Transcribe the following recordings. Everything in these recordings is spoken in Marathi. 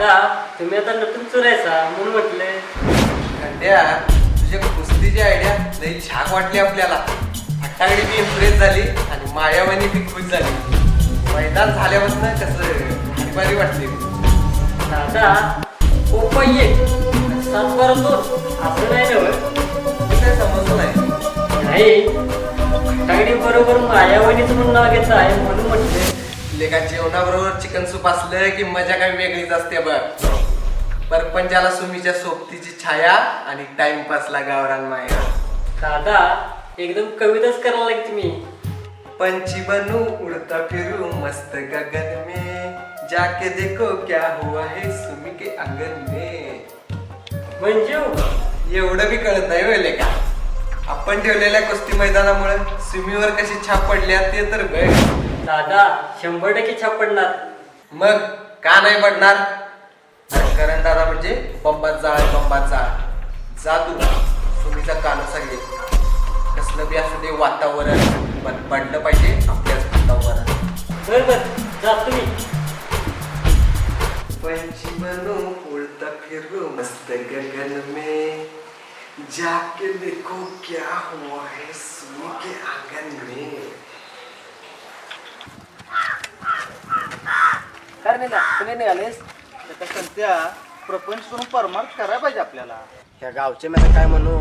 दादा तुम्ही आता नटून चुरायचा म्हणून म्हटले. खंड्या तुझ्या कुस्तीची आयडिया लई छान वाटली आपल्याला. फटाकडी बी इम्प्रेस झाली आणि मायावानी बी खुश झाली. मैदान झाल्यापासून कसं भारी वाटली. दादा ओपा ये सात बारा दोन असं नाही ना? मी काय समजलं नाही. नाही. फटाकडी बरोबर मायावणीच म्हणून नाव घेतलं आहे म्हणून म्हटले. लेका जेवणाबरोबर चिकन सूप असलं की मजा काय वेगळीच असते बघ. परपंचाला सुमीच्या सोबतीची छाया आणि टाइमपासला गावरान माया. दादा एकदम कविताच करायला लागली तुम्ही पंछी बनू उड़ता फिरू मस्त गगन में. जाके देखो क्या हुआ है सुमी के अंगन में. म्हणजे एवढं बी कळत नाही वेळे का आपण ठेवलेल्या कुस्ती मैदानामुळे सुमीवर कशी छाप पडल्या ते तर बघ. दादा शंभर टक्के छाप पडणार. मग का नाही पडणार? अरे करण दादा म्हणजे बंबात जाळ बंबात जाळ जा तू. सुमीचा कानसा घे कसलं बी असू दे वातावरण. पण पडलं पाहिजे आपल्याच वातावरण. बर बर. जा तुम्ही. पंछी बनो उड़ता फिरू मस्त गगन में. जाके देखो क्या हुआ है सुनी के आंगन में. तुम्ही निघालेस? त्या संत्या प्रपंच करून परमार्थ करायला पाहिजे आपल्याला. ह्या गावचे मला काय म्हणू?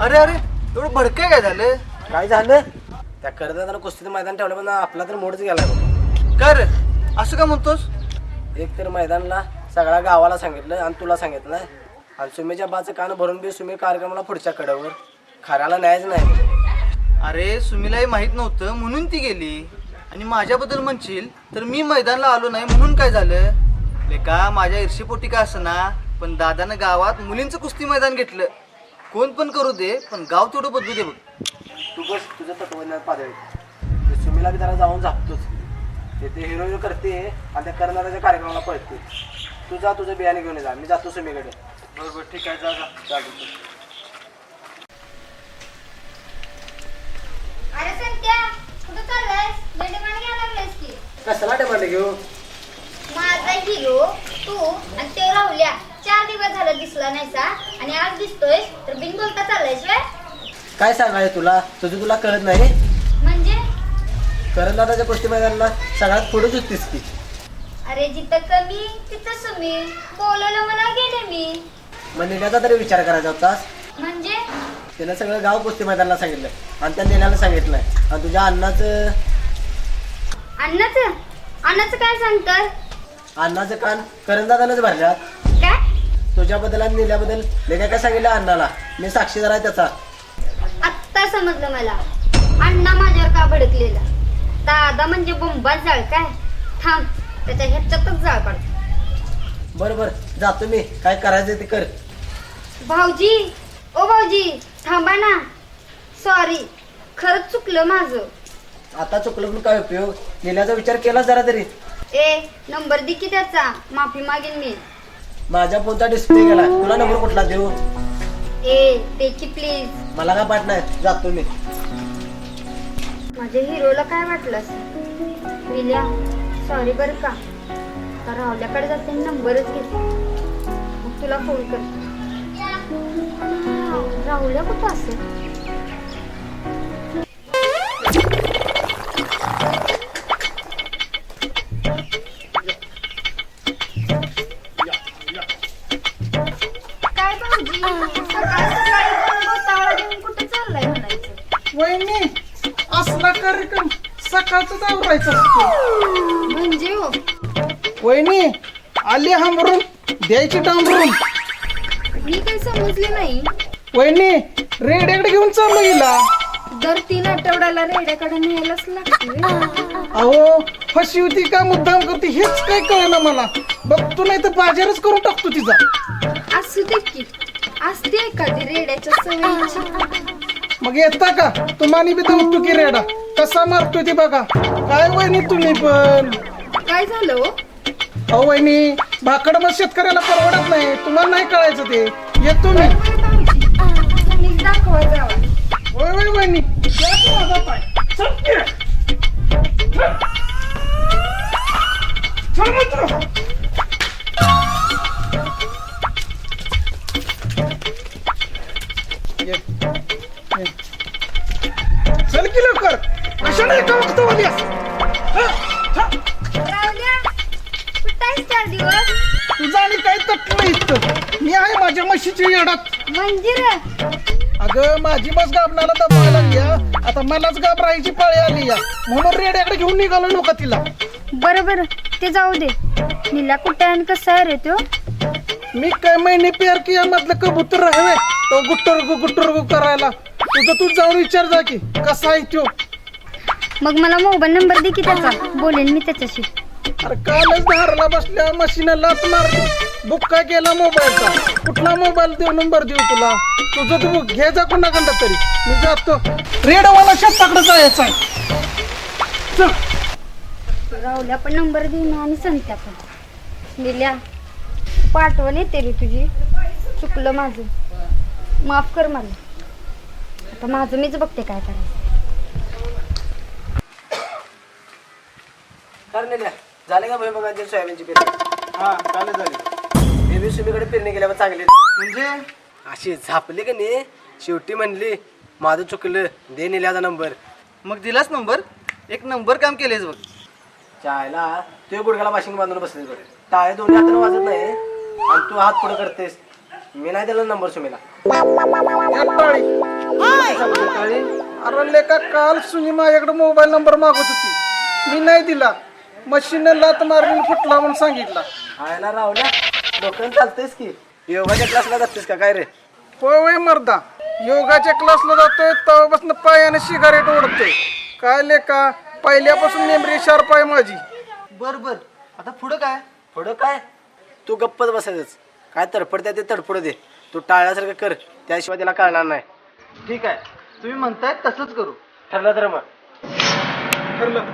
अरे अरे एवढं भडकं काय झालं? काय झालं? त्या कर्जदारानं कुस्तीचं मैदान ठेवलं पण आपला तर मोडच गेला बघ. काय रे? असं का म्हणतोस? एक तर मैदानला सगळ्या गावाला सांगितलं आणि तुला सांगितलं. आणि सुमीच्या बाचं कान भरून बी सुमी कार्यक्रमाला पुढच्या कडेवर. खऱ्याला न्यायच नाही. अरे सुमीलाही माहीत नव्हतं म्हणून ती गेली. आणि माझ्याबद्दल म्हणशील तर मी मैदानला आलो नाही म्हणून काय झालं? लेका माझ्या ईर्षेपोटी काय असं ना पण दादानं गावात मुलींचं कुस्ती मैदान घेतलं. कोण पण करू दे पण गाव तेवढं बदलू दे बघ. तू बस तुझं तत्वज्ञान पातळी ते सुमीला बी जरा जाऊन झापतोच ते ते हिरो हिरो करते आणि त्या कर्नाटकाच्या कार्यक्रमाला पळते. तू जा तुझं बियाणे घेऊन ये जा. मी जातो सुमीकडे. बरोबर ठीक आहे जा जा. चालतं अरे संत्या कुठं चाललायस कसला डिमांड घेऊ माझा हिरो तू आणि ते राहुल्या. चार दिवस झालं दिसला नाहीसा आणि आज दिसतोय तर बिन बोलता चाललायस व्हय? काय सांगाय तुला? तुझं तुला कळत नाही म्हणजे? करंदादाच्या कुस्ती मैदानाला सगळ्यात पुढेच होतीस की. अरे जिथं कमी तिथं सुमी. बोलवलं मला गेले मी. मग नेण्याचा तरी विचार करायचा होतास म्हणजे? त्यानं सगळं गाव कुस्ती मैदानाला सांगितलं. आणि त्या नेण्याला सांगितलंय. आणि तुझ्या अण्णाचं अन्नाचं? अन्नाचं काय सांगतात अण्णाचं कान करंदादानंच भरल्यात काय? तुझ्याबद्दल आणि नेल्याबद्दल मी काय काय सांगितलं अण्णाला मी साक्षीदार आहे त्याचा. आत्ता समजलं मला. अण्णा माझ्यावर का भडकलेला? दादा म्हणजे बोंबात जाळ काय? थांब त्याच्या ह्याच्यातच जाळ काढतो बरं बरं जातो मी. काय करायचं ते कर. भाऊजी ओ भाऊजी थांबा ना. सॉरी खरंच चुकलं माझं. आता चुकलं पण काय उपयोग? नेण्याचा विचार केला जरा तरी. ए नंबर दे की त्याचा. माफी मागेन मी. माझ्या फोनचा डिस्प्ले गेला. तुला नंबर कुठला देऊ? ए दे की प्लीज मला काय पाठ नाही. जातो मी. माझ्या हिरोला काय वाटलं विल्या सॉरी बरं का. आता राहुल्याकडे जाते नंबरच घेते. मग तुला फोन कर राहुल्या कुठं असेल? असतो म्हणजे हो. वहिनी आली हमरून द्यायची डांबरून मी काही समजले नाही. वहिनी रेड्याकडे घेऊन चाललो हिला. दर तीन आठवड्याला रेड्याकडे न्यायलाच लागते. अहो फशी होती का मुद्दाम करते हेच काय कळना मला. बघतो नाही तर बाजारच करून टाकतो तिचा. असू दे की. असते एखादी रेड्याच्या सवयीची. मग येता का? तुम्हाला बी धावतो की रेडा कसा मारतोय ते बघा. काय वहिनी तुम्ही पण? काय झालं हो? अहो वहिनी भाकड मग शेतकऱ्याला परवडत नाही. तुम्हाला नाही कळायचं ते. येतो मी. नीट दाखवा जावा. अगं माझी बस गाबणाला दबायला लागली हा. आता मलाच गाब राहायची पाळी आली या म्हणून रेड्याकडे घेऊन निघालो नका तिला. बरं बरं. ते जाऊ दे. नीला कुठं आणि कसं आहे रे तो? मी काय महिने पेर की मधलं कबूतर आहे तो गुट्टर गु गुट्टर गु करायला. तुझं तू जाऊन विचार जा की कसा आहे तो? मग मला मोबाईल नंबर दे की त्याचा. बोलेन मी त्याच्याशी. अरे कालच धारला बसल्या मशीन लात मारली. बुक काय केला मोबाईलचा कुठला मोबाईल देऊ नंबर देऊ तुला? तुझं तू घे जा कुणाकडं तरी. मी जातो. रेडवाला शेताकडे जायचं आहे. चल. राहुल्या पण नंबर देईन आणि संत्या पण नील्या पाठवण येते रे तुझी. चुकलं माझं. माफ कर मला. आता माझं मीच बघते काय करायचं. झाले का भुईमुगाची सोयाबीनची पेरणी? हा काल झाली. बेबी सुमीकडे पेरणी केल्यावर चांगली. म्हणजे? अशी झापली का नाही शेवटी म्हणली माझं चुकलं दे निल्याचा नंबर. मग दिलाच नंबर? एक नंबर काम केलेच बघ. चायला तू गुडघ्याला माशिंग बांधून बसले बरं टाळे दोन्ही हाताने वाजत नाही आणि तू हात पुढे करतेस. मी नाही दिला नंबर सुमीला. अरे लेका काल सुनी माझ्याकडे मोबाईल नंबर मागत होती. मी नाही दिला. मशीन लात मारून फुटला म्हणून सांगितला. आयला रावल्या डोक्यानं चालतेस की. योगाच्या क्लासला जातेस का? काय रे? होय होय मर्दा. योगाच्या क्लासला जातोय तेव्हापासून पायाने सिगारेट ओढतोय. काय लेका पहिल्यापासून मेमरी शार्प आहे माझी. बर बर. आता पुढं काय? पुढं काय? तू गप्पच बसायचंच काय तडफडत्या ते तडफड दे. तू टाळल्यासारखं कर. त्याशिवाय त्याला कळणार नाही. ठीक आहे. तुम्ही म्हणताय तसंच करू. ठरलं तर मग. ठरलं.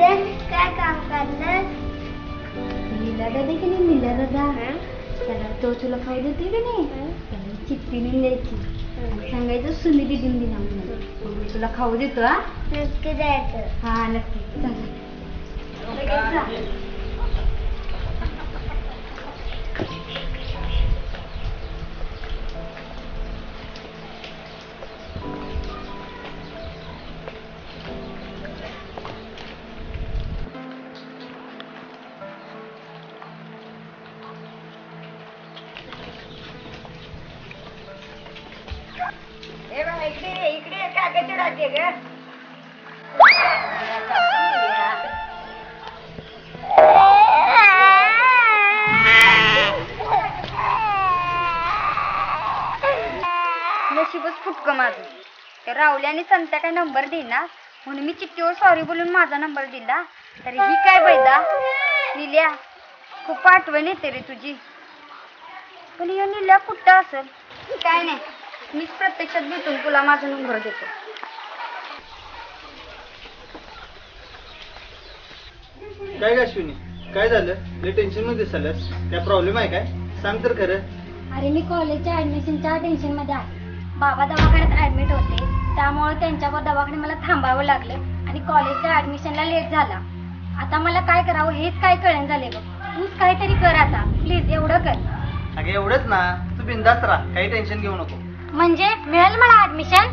काय काम करणार नीला दादा की नाही नीला दादा त्याला तो तुला खाऊ देते की नाही? त्याला द्यायची आणि सांगायचं सुनी दिदीन दिला म्हणून तुला खाऊ देतो हा? नक्की द्यायचं हा नक्की। चालेल नशीबच फुटकं माझं. ते राहुल्याने संत्या काय नंबर दिला म्हणून मी चिठ्ठीवर सॉरी बोलून माझा नंबर दिला. तर ही काय बैदा? निल्या खूप आठवण येते रे तुझी. पण या निल्या कुठं असेल? काय नाही. मीच प्रत्यक्षात भेटून तुला माझा नंबर देतो. काय काय अश्विनी? काय झालं? लय टेन्शनमध्ये दिसालस काय प्रॉब्लेम आहे काय? सांग तर खरं. अरे मी कॉलेजच्या ऍडमिशनच्या टेन्शनमध्ये आहे. बाबा दवाखान्यात ऍडमिट होते. त्यामुळे त्यांच्यावर दवाखाने मला थांबावं लागलं आणि कॉलेजच्या ऍडमिशनला लेट झाला. आता मला काय करावं हेच काय कळण झाले बघ. तूच काहीतरी कर आता. प्लीज एवढं कर. अगे एवढंच ना. तू बिंदास्त राहा. काही टेन्शन घेऊ नको. म्हणजे मिळेल मला ऍडमिशन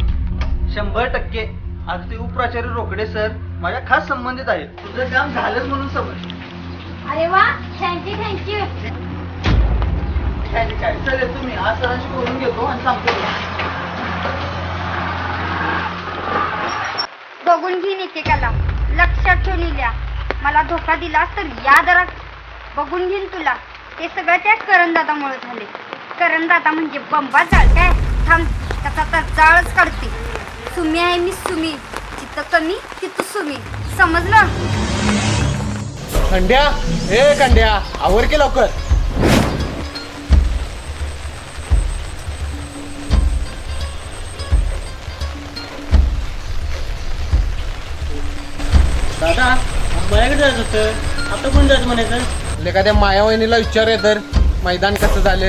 शंभर टक्के. अगदी उपप्राचार्य रोकडे सर माझ्या खास संबंधित आहेत. तुझं काम झालंच म्हणून समज अरे वा थँक्यू थँक्यू काय काय? चालेल तुम्ही आज सरांशी बोलून घेतो आणि सांगतो. तुला. बघून घेईन एकेकाला लक्षात ठेवून लिहिल्या मला धोका दिलास तर या दरात. बघून घेईन तुला. ते सगळं त्या करणदादामुळे झाले. करणदादा म्हणजे बंबा जाळ काय? थांब त्याचा तर जाळच काढते. सुमी आहे मी सुमी. जिथं कमी तिथं सुमी. समजलं? खंड्या हे खंड्या आवर की लवकर? दादा माझ्याकडे जायचं होतं. आता कोण जायचं म्हणायचं? एखाद्या माया वहिनीला विचारूया तर. मैदान कसं झालं?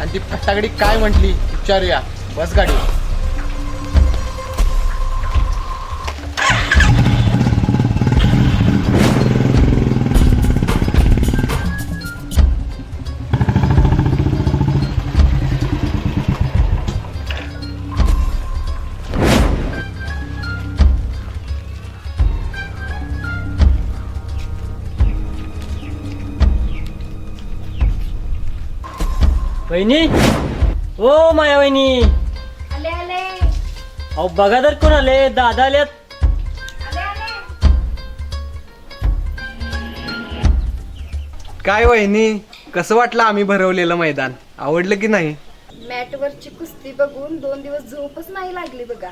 आणि ती फटाकडी काय म्हटली? विचारूया बस गाडी. वहिनी? ओ माया वहिनी आले आले. अहो बघा तर कोण आले. दादा आल्यात आले आले. काय वहिनी कसं वाटलं आम्ही भरवलेलं मैदान? आवडलं की नाही? मॅटवरची कुस्ती बघून दोन दिवस झोपच नाही लागली बघा.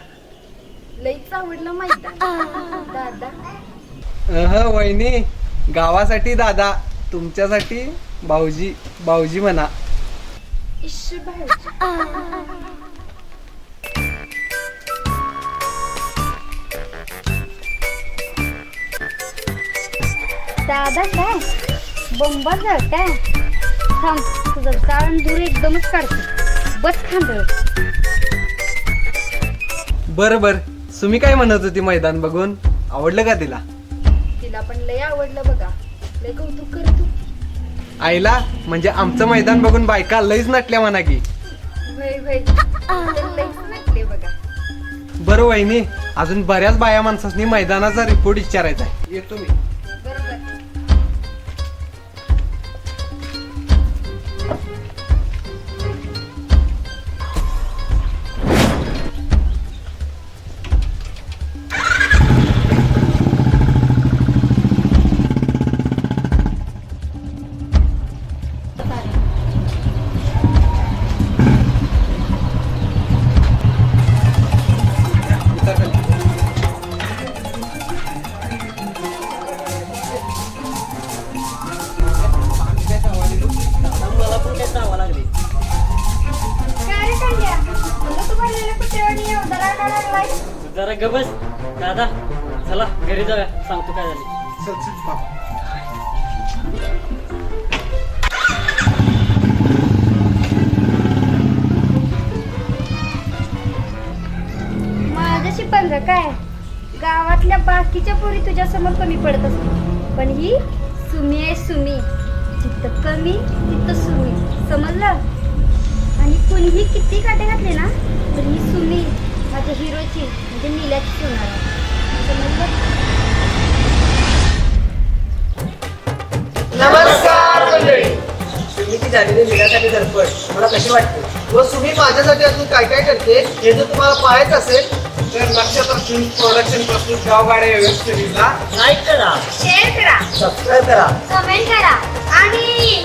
लईच आवडलं मैदान. दादा. अह वहिनी गावासाठी दादा तुमच्यासाठी भाऊजी भाऊजी म्हणा. भाऊजी दादा काय बंबा जळ काय थांब तुझं जाळण दूर एकदमच काढते बस खांदळ बर बर तुम्ही काय म्हणत होती मैदान बघून? आवडलं का तिला? तिला पण लय आवडलं बघा. लय कौतुक कर तू आईला म्हणजे आमचं मैदान बघून बायका लईच नटल्या म्हणा की. वय वय लयच नटले बघा. बरं वहिनी अजून बऱ्याच बाया माणसांनी मैदानाचा रिपोर्ट विचारायचा आहे. येतो मी. दादा चला घरी जाऊया. सांगतो काय झाले. माझ्याशी पंग काय? गावातल्या बाकीच्या पोरी तुझ्या समोर कमी पडत असते पण ही सुमी आहे सुमी. जिथं कमी तिथं सुमी. समजलं? आणि कुणीही किती काटे घातले ना तर ही सुमी. माझ्या हिरोची म्हणजे नील्याची सुनार. समजलं नमस्कार मंडळी. तुम्ही झालेली मिळण्यासाठी धडपड. मला कशी वाटते? व तुम्ही माझ्यासाठी अजून काय काय करते? हे जर तुम्हाला पाहायचं असेल तर लक्षात असून प्रोडक्शनपासून गावगाड्या वेब सिरीजला लाईक करा. शेअर करा. सबस्क्राईब करा. कमेंट करा. आणि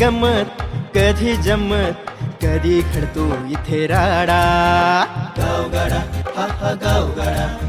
गमत कधी जमत कधी घडतो इथे राडा. गावगाडा हा हा गावगाडा.